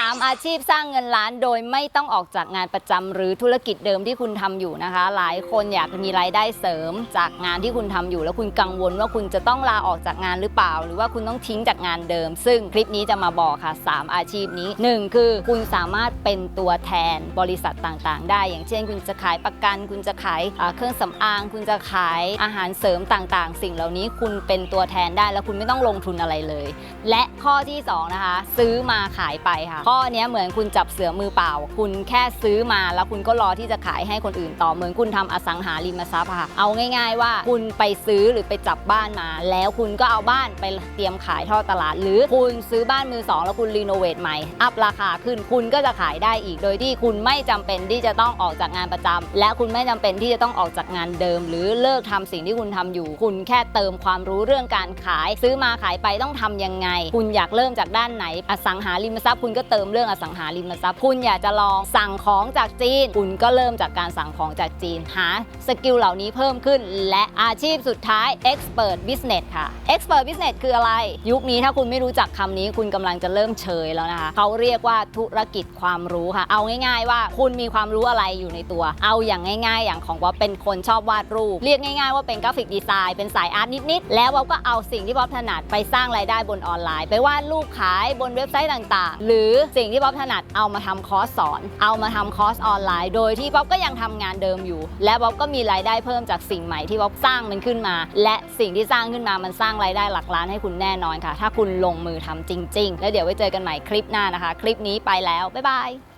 3 อาชีพสร้างเงินล้านโดยไม่ต้องออกจากงานประจำหรือธุรกิจเดิมที่คุณทำอยู่นะคะ หลายคนอยากมีรายได้เสริม จากงานที่คุณทำอยู่ แล้วคุณกังวลว่าคุณจะต้องลาออกจากงานหรือเปล่า หรือว่าคุณต้องทิ้งจากงานเดิม ซึ่งคลิปนี้จะมาบอกค่ะ 3 อาชีพนี้ 1 คือคุณสามารถเป็นตัวแทนบริษัทต่างๆ ได้ อย่างเช่น คุณจะขายประกัน คุณจะขายอ่าเครื่องสำอาง คุณจะขายอาหารเสริมต่างๆ สิ่งเหล่านี้คุณเป็นตัวแทนได้แล้วคุณไม่ต้องลงทุนอะไรเลย และข้อที่2นะคะ ซื้อมาขายไปค่ะข้อนี้เหมือนคุณจับเสือมือเปล่า คุณแค่ซื้อมาแล้วคุณก็รอที่จะขายให้คนอื่นต่อเหมือนคุณทำอสังหาริมทรัพย์ค่ะเอาง่าย ๆ ว่าคุณไปซื้อหรือไปจับบ้านมา แล้วคุณก็เอาบ้านไปเตรียมขายทอดตลาด หรือคุณซื้อบ้านมือสองแล้วคุณรีโนเวทใหม่อัพราคาขึ้นคุณก็จะขายได้อีก โดยที่คุณไม่จำเป็นที่จะต้องออกจากงานประจำและคุณไม่จำเป็นที่จะต้องออกจากงานเดิม หรือเลิกทำสิ่งที่คุณทำอยู่ คุณแค่เติมความรู้เรื่องการขาย ซื้อมาขายไปต้องทำยังไง คุณอยากเริ่มจากด้านไหน อสังหาริมทรัพย์คุณก็เติมเรื่องอสังหาริมทรัพย์คุณอยากจะลองสั่งของจากจีน คุณก็เริ่มจากการสั่งของจากจีนหาสกิลเหล่านี้เพิ่มขึ้น และอาชีพสุดท้าย expert business ค่ะ expert business คืออะไร ยุคนี้ถ้าคุณไม่รู้จักคำนี้ คุณกำลังจะเริ่มเชยแล้วนะคะเขาเรียกว่าธุรกิจความรู้ค่ะ เอาง่าย ๆ ว่าคุณมีความรู้อะไรอยู่ในตัว เอาอย่างง่าย ๆ อย่างของว่าเป็นคนชอบวาดรูป เรียกง่าย ๆ ว่าเป็นกราฟิกดีไซน์เป็นสายอาร์ตนิดๆแล้วเราก็เอาสิ่งที่บ๊อบถนัดไปสร้างรายได้บนออนไลน์ ไปวาดรูปขายบนเว็บไซต์ต่างๆ หรือสิ่งที่ป๊อบถนัดเอามาทำคอร์สสอน เอามาทำคอร์สออนไลน์ โดยที่ป๊อบก็ยังทำงานเดิมอยู่ และป๊อบก็มีรายได้เพิ่มจากสิ่งใหม่ที่ป๊อบสร้างมันขึ้นมา และสิ่งที่สร้างขึ้นมามันสร้างรายได้หลักล้านให้คุณแน่นอนค่ะ ถ้าคุณลงมือทำจริง ๆ แล้วเดี๋ยวไว้เจอกันใหม่คลิปหน้านะคะ คลิปนี้ไปแล้วบ๊ายบาย